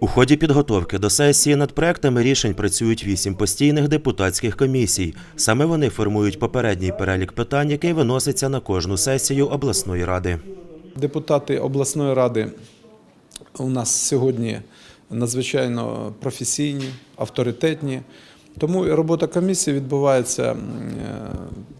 У ході підготовки до сесії над проектами рішень працюють вісім постійних депутатських комісій. Саме вони формують попередній перелік питань, який виноситься на кожну сесію обласної ради. Депутати обласної ради у нас сьогодні надзвичайно професійні, авторитетні. Тому робота комісії відбувається е,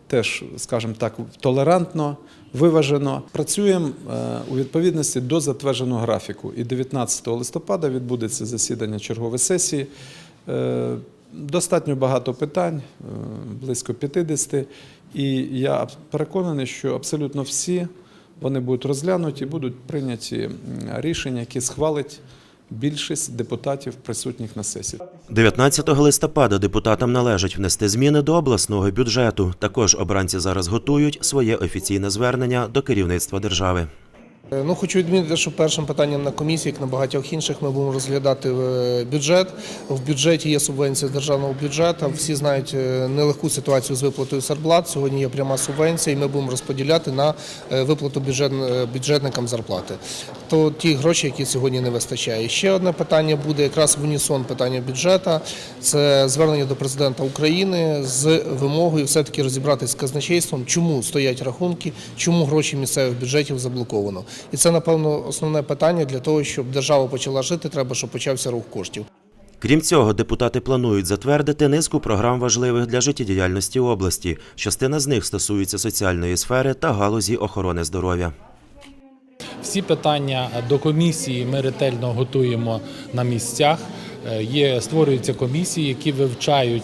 теж, скажімо так, толерантно, виважено. Працюємо е, у відповідності до затвердженого графіку. І 19 листопада відбудеться засідання чергової сесії. Е, Достатньо багато питань, е, близько 50. І я переконаний, що абсолютно всі вони будуть розглянуті, будуть прийняті рішення, які схвалить більшість депутатів, присутніх на сесії. 19 листопада депутатам належить внести зміни до обласного бюджету. Також обранці зараз готують своє офіційне звернення до керівництва держави. Е, Ну, хочу відмітити, що першим питанням на комісії, як на багатьох інших, ми будемо розглядати е, бюджет. В бюджеті є субвенція з державного бюджету. Всі знають е, нелегку ситуацію з виплатою зарплат. Сьогодні є пряма субвенція, і ми будемо розподіляти на виплату бюджет, бюджетникам зарплати. То ті гроші, які сьогодні не вистачає. Ще одне питання буде якраз в унісон питання бюджету. Це звернення до президента України з вимогою все-таки розібратися з казначейством, чому стоять рахунки, чому гроші місцевих бюджетів заблоковано. І це, напевно, основне питання для того, щоб держава почала жити, треба, щоб почався рух коштів. Крім цього, депутати планують затвердити низку програм важливих для життєдіяльності області. Частина з них стосується соціальної сфери та галузі охорони здоров'я. Всі питання до комісії ми ретельно готуємо на місцях. Е, Є створюються комісії, які вивчають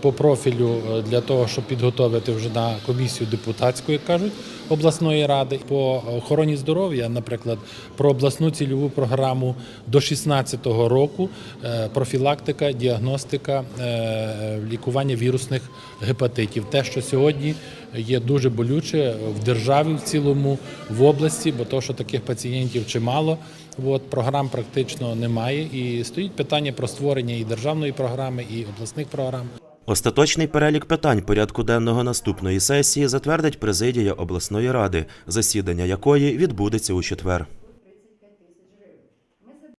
по профілю е, для того, щоб підготовити вже на комісію депутатську, як кажуть, обласної ради. По охороні здоров'я, наприклад, про обласну цільову програму до 2016 року е, профілактика, діагностика, е, лікування вірусних гепатитів. Те, що сьогодні є дуже болюче в державі в цілому, в області, бо то, що таких пацієнтів чимало, от, програм практично немає. І стоїть питання про створення і державної програми, і обласних програм. Остаточний перелік питань порядку денного наступної сесії затвердить президія обласної ради, засідання якої відбудеться у четвер.